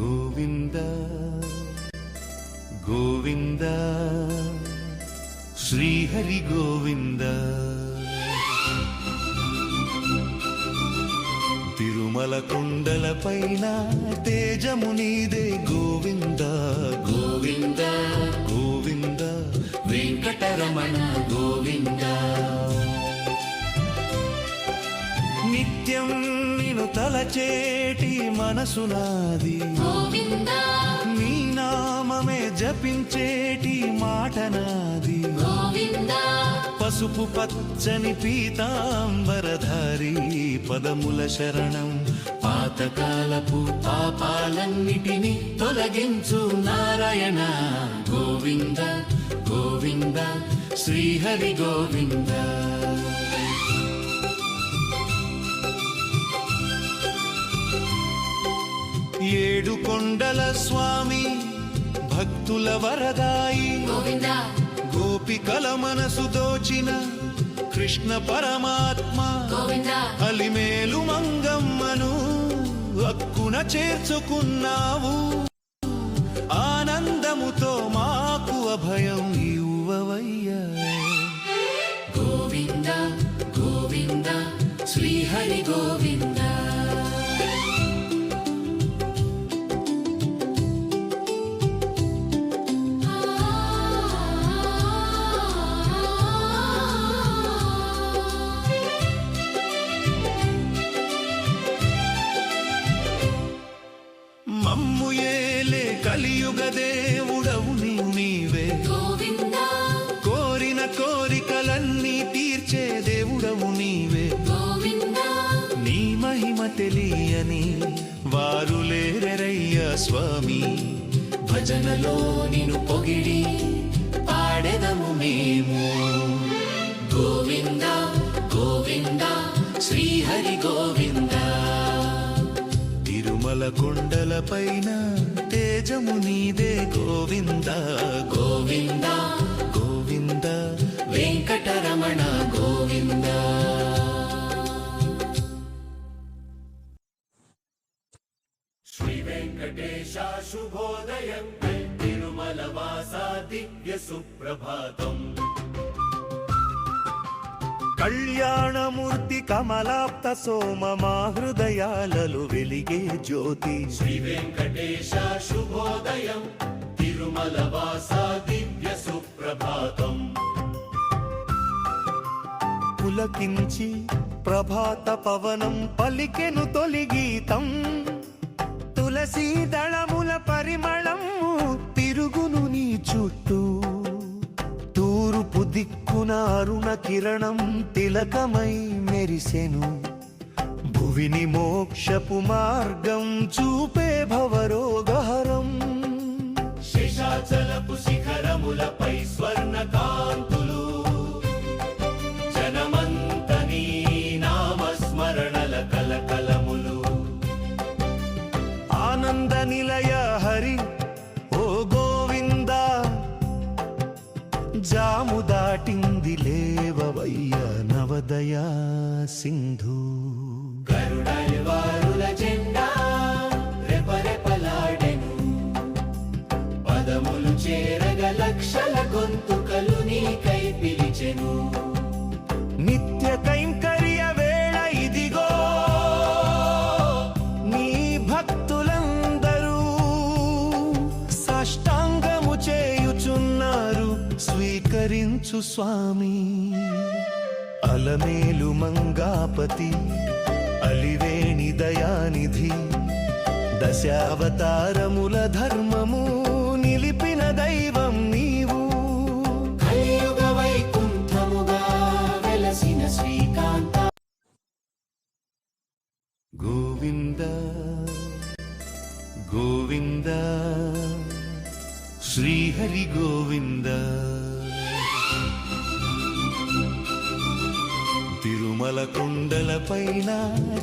గోవింద గోవింద శ్రీహరి గోవింద. తిరుమల కొండల పైన తేజము నీదే గోవింద గోవింద గోవింద వెంకటరమణ. తలచేటి మనసు నాది నీ నామమే జపించేటి మాట నాది గోవిందా. పసుపు పచ్చని పీతాంబరధారి పదముల శరణం. పాతకాలపు పాపాలన్నిటిని తొలగించు నారాయణ. గోవింద గోవింద శ్రీహరి గోవింద. ఏడు కొండల స్వామి భక్తుల వరదాయి. గోపికల మనసు దోచిన కృష్ణ పరమాత్మ. అలిమేలు మంగమ్మను హక్కున చేర్చుకున్నావు. భజనలో నిన్ను పొగిడి పాడెదము మేము. గోవింద గోవింద శ్రీహరి గోవింద. తిరుమల కొండల పైన తేజము నీదే గోవింద. గోవింద గోవింద. వెంకటరమణ గోవింద. వెంకటేశ శుభోదయం. తిరుమల వాస దివ్య సుప్రభాతం. కళ్యాణమూర్తి కమలాప్త సోమ మా హృదయాలలో వెలిగే జ్యోతి. శ్రీ వెంకటేశ శుభోదయం. తిరుమల వాస దివ్య సుప్రభాతం. పులకించి ప్రభాత పవనం పలికెను తొలి గీతం. తులసీ దళముల పరిమళం తిరుగును నీ చుట్టూ. తూర్పు దిక్కున అరుణ కిరణం తిలకమై మెరిసెను. భువిని మోక్షపు మార్గం చూపే భవరోగహరం. శేషాచలపు శిఖరములపై స్వర్ణ చేరగ లక్షల గొంతుకలు నీకై పిలిచెను. నిత్య కైంకర్య వేళ ఇదిగో నీ భక్తులందరూ సాష్టాంగము చేయుచున్నారు స్వీకరించు స్వామి. అలమేలు మంగాపతి అలివేణి దయానిధి దశావతారముల ధర్మము. నిలిపిన దైవం నీవు. కలియుగ వైకుంఠముగా వెలసిన శ్రీకాంత. గోవింద గోవింద శ్రీహరి గోవింద. తిరుమల కొండల పైన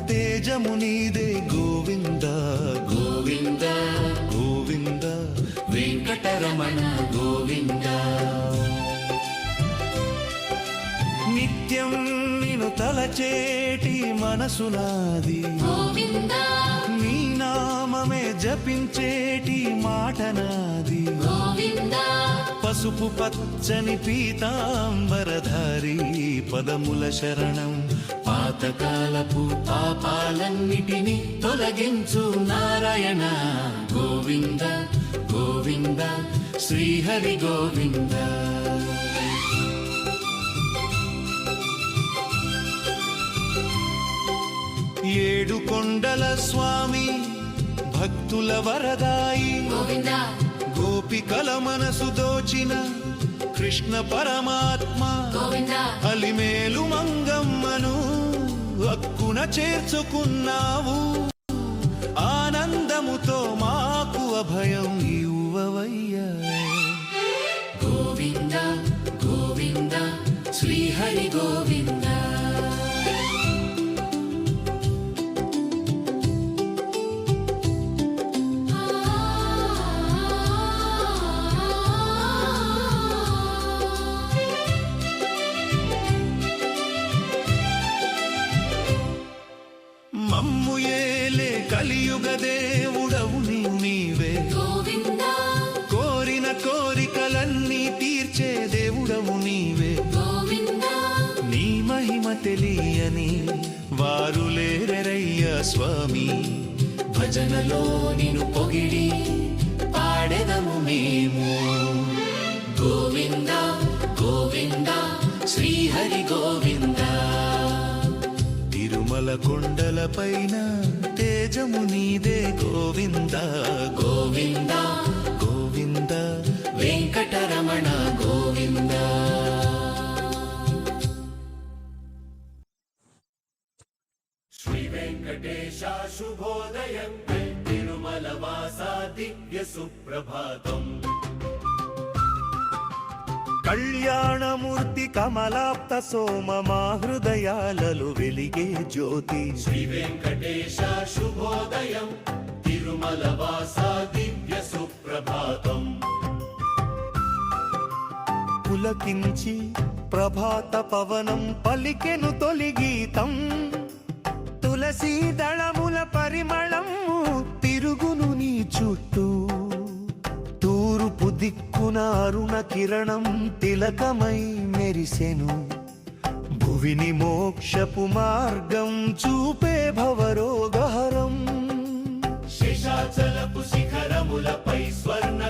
తేజము నీదే వెంకటరమణ గోవింద. నిత్యం నిన్ను తలచేటి మనసు నాది గోవింద. నీ నామమే జపించేటి మాట నాది గోవింద. పసుపు పచ్చని పీతాంబరధారి పదముల శరణం. పాతకాలపు పాపాలన్నిటినీ తొలగించు నారాయణ గోవింద. గోవింద శ్రీహరి గోవింద. ఏడు కొండల స్వామి భక్తుల వరదాయి. గోవింద. గోపికల మనసు దోచిన కృష్ణ పరమాత్మ. గోవింద. అలిమేలు మంగమ్మను హక్కున చేర్చుకున్నావు. ఆనందముతో మాకు అభయం. శ్రీహరి వారు స్వామి. భజనలో నిను పొగిడి పాడెదము మేము. గోవింద గోవింద శ్రీహరి గోవింద. తిరుమల కొండల పైన తేజము నీదే గోవింద. గోవింద గోవింద వెంకటరమణ గోవింద. వెంకటేశ శుభోదయం తిరుమల వాస దివ్య సుప్రభాతం కళ్యాణమూర్తి కమలాప్త సోమ మా హృదయాలలో వెలిగే జ్యోతి శ్రీ వెంకటేశ శుభోదయం తిరుమల వాస దివ్య సుప్రభాతం పులకించి ప్రభాత పవనం పలికెను తొలి గీతం। తులసీ దళముల పరిమళము తిరుగును నీ చుట్టూ. తూరుపు దిక్కున అరుణ కిరణం తిలకమై మెరిసెను. భువిని మోక్షపు మార్గం చూపే భవరోగహరం. శిఖరములపై స్వర్ణ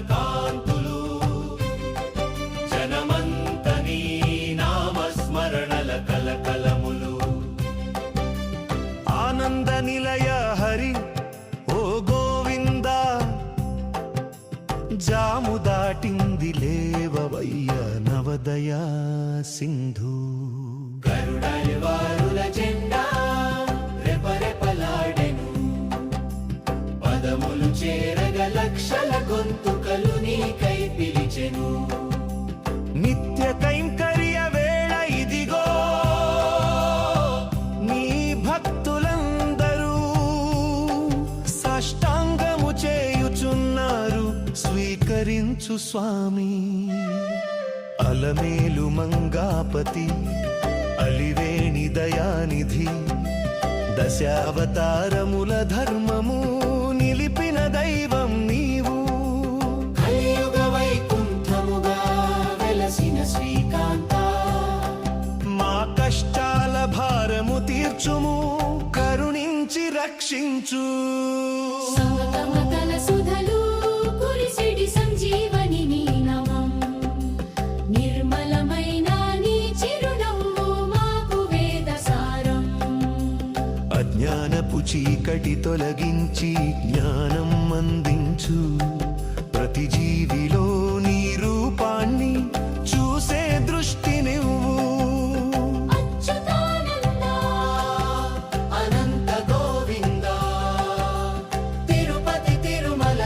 నవదయా సింధు. గరుడనివారుల జెండా రెపరెపలాడెను. పదములు చేరగ లక్షల గొంతుకలు నీకై పిలిచెను. నిత్య కైంకర్య వేళ ఇదిగో నీ భక్తులందరూ సాష్టాంగము చేయుచున్నారు. స్వీకరించు స్వామి. అలమేలు మంగాపతి అలివేణి దయానిధి దశావతారముల ధర్మము నిలిపిన దైవం నీవు. కలియుగ వైకుంఠముగా వెలసిన శ్రీకాంత. మా కష్టాల భారము తీర్చుము కరుణించి రక్షించు. చీకటి తొలగించి జ్ఞానం అందించు. ప్రతి జీవిలో నీ రూపాన్ని చూసే దృష్టి నువ్వు. అచ్యుతానంద అనంత గోవింద తిరుపతి తిరుమల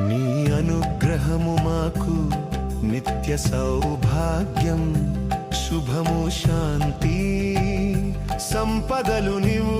నీ అనుగ్రహము మాకు నిత్య సౌభాగ్యం. శుభము శాంతి సంపదలు నీవు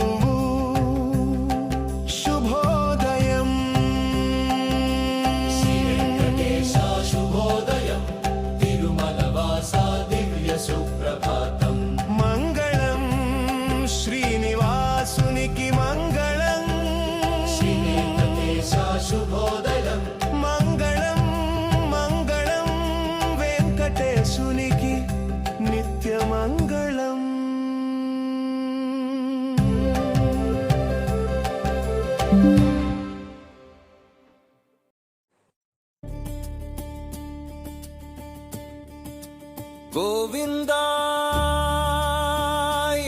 గోవిందా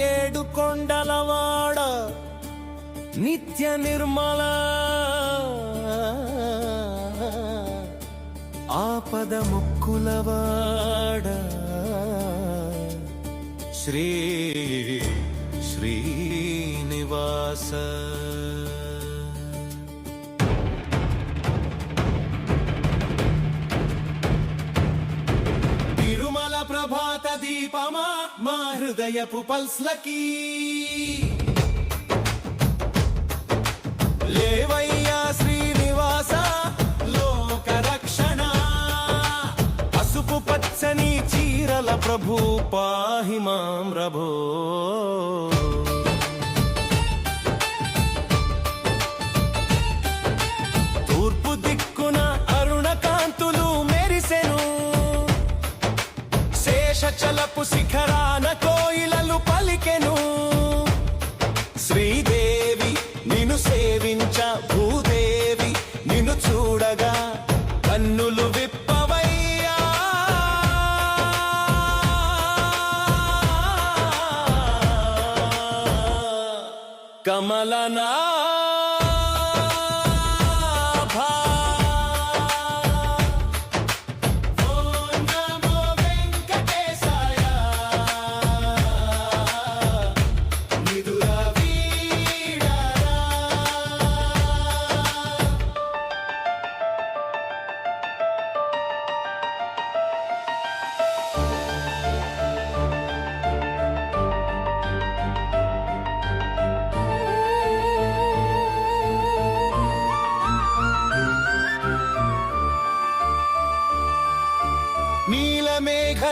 ఏడు కొండలవాడ నిత్య నిర్మల ఆపద ముక్కులవాడ. श्री श्रीनिवास దీపమా? మా హృదయపు పల్స్లకి. లేవయ్యా శ్రీనివాస లోక రక్షణ పసుపు పచ్చని చీరల ప్రభు పాహిమాం ప్రభో ಕಮಲನಾ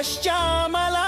శ్యామలా